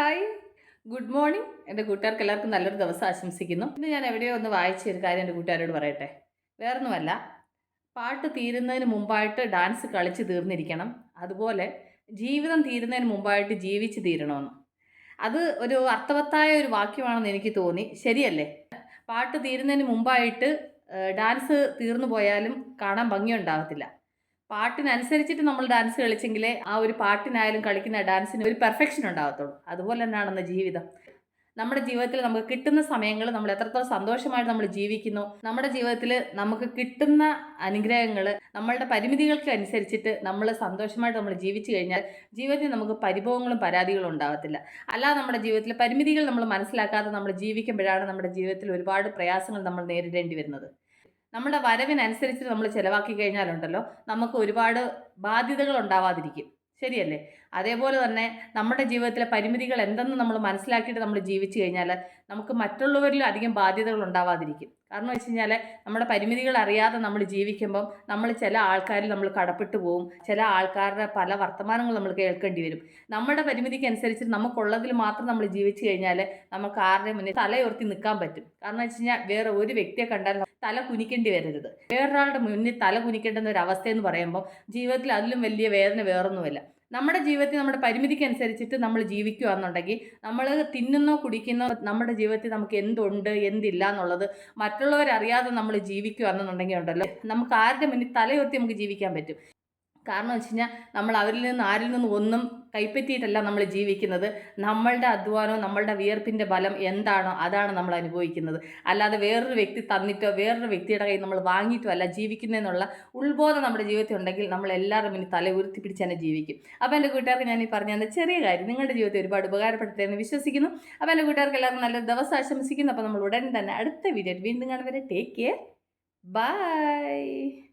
Hi. Good morning. എന്റെ കൂട്ടുകാർക്ക് എല്ലാവർക്കും നല്ലൊരു ദിവസം ആശംസിക്കുന്നു. ഇന്ന് ഞാൻ എവിടെയോ ഒന്ന് വായിച്ച ഒരു കാര്യം എന്റെ കൂട്ടുകാരോട് പറയട്ടെ. വേറൊന്നുമല്ല പാട്ട് തീരുന്നതിന് മുമ്പായിട്ട് ഡാൻസ് കളിച്ച് തീർന്നിരിക്കണം. അതുപോലെ ജീവിതം തീരുന്നതിന് മുമ്പായിട്ട് ജീവിച്ച് തീരണമെന്ന്. അത് ഒരു അർത്ഥവത്തായ ഒരു വാക്യമാണെന്ന് എനിക്ക് തോന്നി. ശരിയല്ലേ? പാട്ട് തീരുന്നതിന് മുമ്പായിട്ട് ഡാൻസ് തീർന്നു പോയാലും കാണാൻ ഭംഗിയുണ്ടാവത്തില്ല പാട്ടിനനുസരിച്ചിട്ട് നമ്മൾ ഡാൻസ് കളിച്ചെങ്കിലേ ആ ഒരു പാട്ടിനായാലും കളിക്കുന്ന ഡാൻസിന് ഒരു പെർഫെക്ഷൻ ഉണ്ടാകത്തുള്ളൂ അതുപോലെ തന്നെയാണെന്ന് ജീവിതം. നമ്മുടെ ജീവിതത്തിൽ നമുക്ക് കിട്ടുന്ന സമയങ്ങൾ നമ്മൾ എത്രത്തോളം സന്തോഷമായിട്ട് നമ്മൾ ജീവിക്കുന്നു നമ്മുടെ ജീവിതത്തിൽ നമുക്ക് കിട്ടുന്ന അനുഗ്രഹങ്ങൾ നമ്മളുടെ പരിമിതികൾക്ക് അനുസരിച്ചിട്ട് നമ്മൾ സന്തോഷമായിട്ട് നമ്മൾ ജീവിച്ചു കഴിഞ്ഞാൽ ജീവിതത്തിൽ നമുക്ക് പരിഭവങ്ങളും പരാതികളും ഉണ്ടാകത്തില്ല അല്ലാതെ നമ്മുടെ ജീവിതത്തിൽ പരിമിതികൾ നമ്മൾ മനസ്സിലാക്കാതെ നമ്മൾ ജീവിക്കുമ്പോഴാണ് നമ്മുടെ ജീവിതത്തിൽ ഒരുപാട് പ്രയാസങ്ങൾ നമ്മൾ നേരിടേണ്ടി വരുന്നത്. നമ്മുടെ വരവിനനുസരിച്ച് നമ്മൾ ചിലവാക്കി കഴിഞ്ഞാലുണ്ടല്ലോ നമുക്ക് ഒരുപാട് ബാധ്യതകൾ ഉണ്ടാവാതിരിക്കും. ശരിയല്ലേ? അതേപോലെ തന്നെ നമ്മുടെ ജീവിതത്തിലെ പരിമിതികൾ എന്തെന്ന് നമ്മൾ മനസ്സിലാക്കിയിട്ട് നമ്മൾ ജീവിച്ചു കഴിഞ്ഞാൽ നമുക്ക് മറ്റുള്ളവരിൽ അധികം ബാധ്യതകൾ ഉണ്ടാവാതിരിക്കും. കാരണം വെച്ച് കഴിഞ്ഞാൽ നമ്മുടെ പരിമിതികൾ അറിയാതെ നമ്മൾ ജീവിക്കുമ്പം നമ്മൾ ചില ആൾക്കാരിൽ നമ്മൾ കടപ്പെട്ടു പോകും ചില ആൾക്കാരുടെ പല വർത്തമാനങ്ങൾ നമ്മൾ കേൾക്കേണ്ടി വരും. നമ്മുടെ പരിമിതിക്ക് അനുസരിച്ച് നമുക്കുള്ളതിൽ മാത്രം നമ്മൾ ജീവിച്ചു കഴിഞ്ഞാൽ നമുക്ക് ആരുടെ മുന്നിൽ തലയുയർത്തി നിൽക്കാൻ പറ്റും. കാരണം വെച്ച് കഴിഞ്ഞാൽ വേറെ ഒരു വ്യക്തിയെ കണ്ടാൽ തല കുനിക്കേണ്ടി വരരുത്. വേറൊരാളുടെ മുന്നിൽ തല കുനിക്കേണ്ടുന്ന ഒരു അവസ്ഥയെന്ന് പറയുമ്പോൾ ജീവിതത്തിൽ അതിലും വലിയ വേദന വേറൊന്നുമില്ല. നമ്മുടെ ജീവിതത്തിൽ നമ്മുടെ പരിമിതിക്ക് അനുസരിച്ചിട്ട് നമ്മൾ ജീവിക്കുകയാണെന്നുണ്ടെങ്കിൽ നമ്മൾ തിന്നുന്നോ കുടിക്കുന്നോ നമ്മുടെ ജീവിതത്തിൽ നമുക്ക് എന്തുണ്ട് എന്തില്ല എന്നുള്ളത് മറ്റുള്ളവരറിയാതെ നമ്മൾ ജീവിക്കുകയാണെന്നുണ്ടെങ്കിൽ ഉണ്ടല്ലോ. നമുക്ക് ആരുടെ മുന്നിൽ തലയുയർത്തി നമുക്ക് ജീവിക്കാൻ പറ്റും. കാരണം വെച്ച് കഴിഞ്ഞാൽ നമ്മൾ അവരിൽ നിന്ന് ആരിൽ നിന്നും ഒന്നും കൈപ്പറ്റിയിട്ടല്ല നമ്മൾ ജീവിക്കുന്നത്. നമ്മളുടെ അധ്വാനവും നമ്മളുടെ വിയർപ്പിന്റെ ബലം എന്താണോ അതാണ് നമ്മൾ അനുഭവിക്കുന്നത്. അല്ലാതെ വേറൊരു വ്യക്തി തന്നിട്ടോ വേറൊരു വ്യക്തിയുടെ കയ്യിൽ നമ്മൾ വാങ്ങിയിട്ടോ അല്ല ജീവിക്കുന്നതെന്നുള്ള ഉത്ബോധം നമ്മുടെ ജീവിതത്തിൽ ഉണ്ടെങ്കിൽ നമ്മൾ എല്ലാവരും ഇനി തല ഉയർത്തി പിടിച്ച് തന്നെ ജീവിക്കും. അപ്പോൾ എന്റെ കൂട്ടുകാർക്ക് ഞാൻ ഈ പറഞ്ഞ ചെറിയ കാര്യം നിങ്ങളുടെ ജീവിതത്തിൽ ഒരുപാട് ഉപകാരപ്പെട്ടെ എന്ന് വിശ്വസിക്കുന്നു. അപ്പോൾ എന്റെ കൂട്ടുകാർക്ക് എല്ലാവർക്കും നല്ലൊരു ദിവസം ആശംസിക്കുന്നു. അപ്പോൾ നമ്മൾ ഉടൻ തന്നെ അടുത്ത വീഡിയോ വീണ്ടും കാണുന്നവരെ ടേക്ക് കെയർ ബൈ